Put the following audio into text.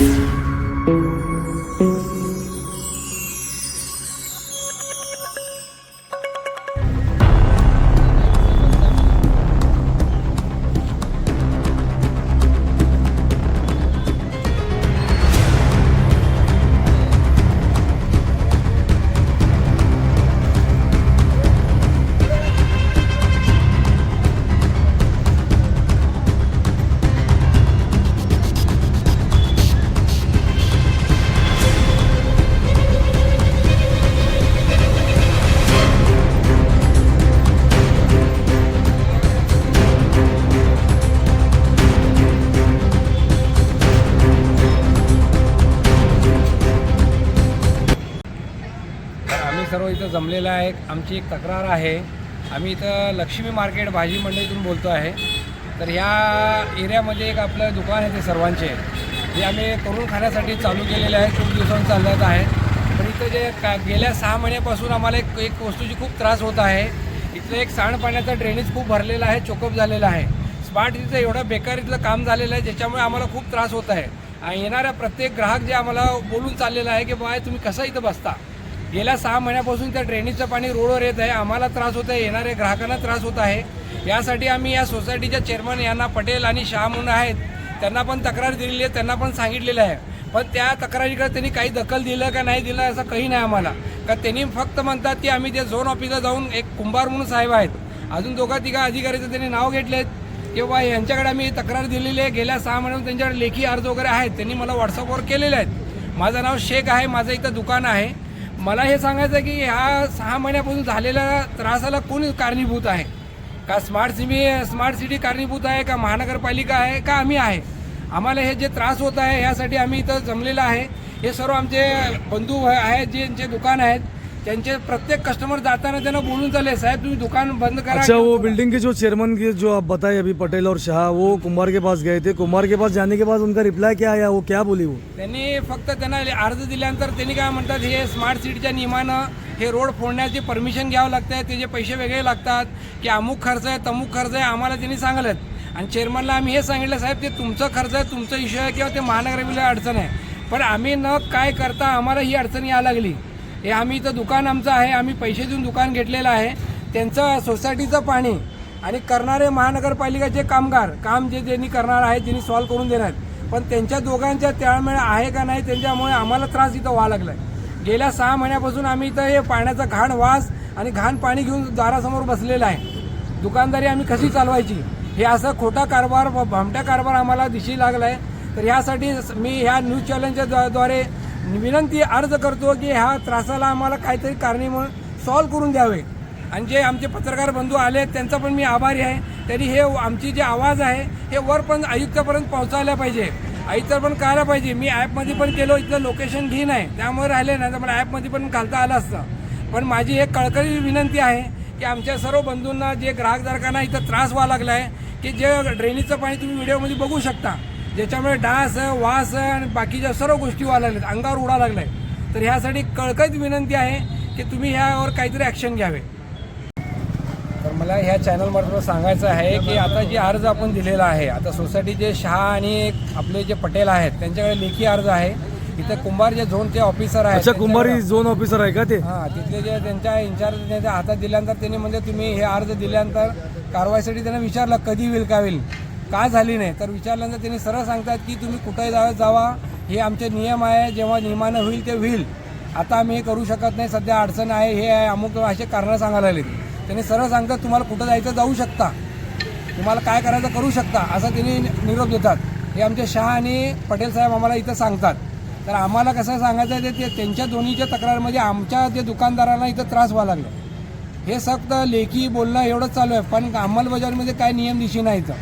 तर आम्ही सर्व इथं जमलेलं आहे. आमची एक तक्रार आहे. आम्ही इथं लक्ष्मी मार्केट भाजी मंडईतून बोलतो आहे. तर ह्या एरियामध्ये एक आपलं दुकान आहे ते सर्वांचे. जे आम्ही करून खाण्यासाठी चालू केलेले आहे. खूप दिवसांनी चालत आहे. पण इथं जे का गेल्या सहा महिन्यापासून आम्हाला एक एक वस्तूची खूप त्रास होत आहे. इथलं एक सांडपाण्याचा ड्रेनेज खूप भरलेला आहे. चोकअप झालेला आहे. स्मार्ट तिथं एवढं बेकार इथलं काम झालेलं आहे. ज्याच्यामुळे आम्हाला खूप त्रास होत आहे. आणि येणाऱ्या प्रत्येक ग्राहक जे आम्हाला बोलून चाललेला आहे की बाय तुम्ही कसं इथं बसता? गेल्या सहा महिन्यापासून त्या ड्रेनेजचं पाणी रोडवर येत आहे. आम्हाला त्रास होत आहे येणाऱ्या ग्राहकांना त्रास होत आहे. यासाठी आम्ही या सोसायटीच्या चेअरमन यांना पटेल आणि शाह म्हणून आहेत. त्यांना पण तक्रार दिलेली आहे त्यांना पण सांगितलेलं आहे. पण त्या तक्रारीकडे त्यांनी काही दखल दिलं का नाही दिलं असं काही नाही आम्हाला. का त्यांनी फक्त म्हणतात की आम्ही त्या झोन ऑफिसला जाऊन एक कुंभार म्हणून साहेब आहेत. अजून दोघा तिघा अधिकाऱ्याचं त्यांनी नाव घेतलेत. किंवा यांच्याकडे आम्ही तक्रार दिलेली आहे. गेल्या सहा महिन्यात त्यांच्याकडे लेखी अर्ज वगैरे आहेत. त्यांनी मला व्हॉट्सअपवर केलेले आहेत. माझं नाव शेख आहे. माझं इथं दुकान आहे. मला हे सांगायचं आहे की ह्या सहा महिन्यापासून झालेल्या त्रासाला कोण कारणीभूत आहे? का स्मार्ट सिमी स्मार्ट सिटी कारणीभूत आहे का महानगरपालिका आहे का आम्ही आहे? आम्हाला हे जे त्रास होत आहे यासाठी आम्ही इथं जमलेलं आहे. हे सर्व आमचे बंधू आहेत जे ज्यांचे दुकान आहेत त्यांचे प्रत्येक कस्टमर जाताना त्यांना बोलून चालले साहेब तुम्ही दुकान बंद करा. अच्छा वो बिल्डिंग के जो चेयरमैन के जो आप बताए अभी पटेल और शाह वो कुमार के पास गए थे। कुमार के पास जाने के बाद उनका रिप्लाई क्या आया? वो क्या बोली वो? त्यांनी फक्त त्यांना अर्ज दिल्यानंतर त्यांनी काय म्हणतात हे स्मार्ट सिटीच्या नियमानं हे रोड फोडण्याची परमिशन घ्यावं लागतं त्याचे पैसे वेगळे लागतात की अमुक खर्च आहे तमुक खर्च आहे आम्हाला त्यांनी सांगलेत. आणि चेअरमनला आम्ही हे सांगितलं साहेब ते तुमचं खर्च आहे तुमचा इश्यू आहे किंवा ते महानगरपालिका अडचण आहे. पण आम्ही न काय करता आम्हाला ही अडचण यायला लागली. हे आम्ही इथं दुकान आमचं आहे आम्ही पैसे देऊन दुकान घेतलेलं आहे. त्यांचं सोसायटीचं पाणी आणि करणारे महानगरपालिकाचे कामगार काम जे ज्यांनी करणार आहेत त्यांनी सॉल्व्ह करून देणार आहेत. पण त्यांच्या दोघांच्या त्यामुळे आहे का नाही त्यांच्यामुळे आम्हाला त्रास इथं व्हावा लागलाय. गेल्या सहा महिन्यापासून आम्ही इथं हे पाण्याचा घाण वास आणि घाण पाणी घेऊन दारासमोर बसलेलं आहे. दुकानदारी आम्ही कशी चालवायची? हे असं खोटा कारभार व भामट्या कारभार आम्हाला दिशी लागलाय. तर ह्यासाठी मी ह्या न्यूज चॅनलच्या द्वारे विनंती अर्ज करतो की ह्या त्रासाला आम्हाला काहीतरी कारणी म्हणून सॉल्व्ह करून द्यावे. आणि जे आमचे पत्रकार बंधू आले त्यांचा पण मी आभारी आहे. त्यांनी हे आमची जे आवाज आहे हे वर पण आयुक्तापर्यंत पोहोचायला पाहिजे. आयुक्त पण कळायला पाहिजे. मी ॲपमध्ये पण केलो इथलं लोकेशन घेईन आहे त्यामुळे राहिले नाही तर मला ॲपमध्ये पण घालता आलं असतं. पण माझी एक कळकळी विनंती आहे की आमच्या सर्व बंधूंना जे ग्राहकधारकांना इथं त्रास व्हावा लागला आहे की जे ड्रेनेजचं पाणी तुम्ही व्हिडिओमध्ये बघू शकता. ज्याच्यामुळे डास वास आणि बाकीच्या सर्व गोष्टी व्हायला लागल्यात. अंगावर उडा लागलाय. तर ह्यासाठी कळकळीत विनंती आहे की तुम्ही ह्यावर काहीतरी ॲक्शन घ्यावे. तर मला ह्या चॅनलमार्फत सांगायचं आहे की आता जे अर्ज आपण दिलेला आहे आता सोसायटीचे शहा आणि आपले जे पटेल आहेत त्यांच्याकडे लेखी अर्ज आहे. इथे कुंभार जे झोनचे ऑफिसर आहेत अच्छा कुमारी झोन ऑफिसर आहे का ते? हां तिथले जे त्यांच्या इन्चार्ज त्यांच्या हातात दिल्यानंतर त्यांनी म्हणजे तुम्ही हे अर्ज दिल्यानंतर कारवाईसाठी त्यांना विचारलं कधी होईल का होईल का झाली नाही? तर विचारल्यानंतर त्यांनी सरळ सांगतात की तुम्ही कुठेही जा जावा हे आमचे नियम आहे जेव्हा नियमानं होईल ते होईल. आता आम्ही हे करू शकत नाही सध्या अडचण आहे हे आहे अमुक असे कारणं सांगायला लागले. त्यांनी सरळ सांगतात तुम्हाला कुठं जायचं जाऊ शकता. तुम्हाला काय करायचं करू शकता असं त्यांनी निरोप देतात. हे आमचे शहा आणि पटेल साहेब आम्हाला इथं सांगतात. तर आम्हाला कसं सांगायचं आहे ते त्यांच्या दोन्हीच्या तक्रारमध्ये आमच्या जे दुकानदारांना इथं त्रास व्हावा लागला. हे फक्त लेखी बोलणं एवढंच चालू आहे पण अंमलबजावणीमध्ये काय नियम दिशी नाही इथं.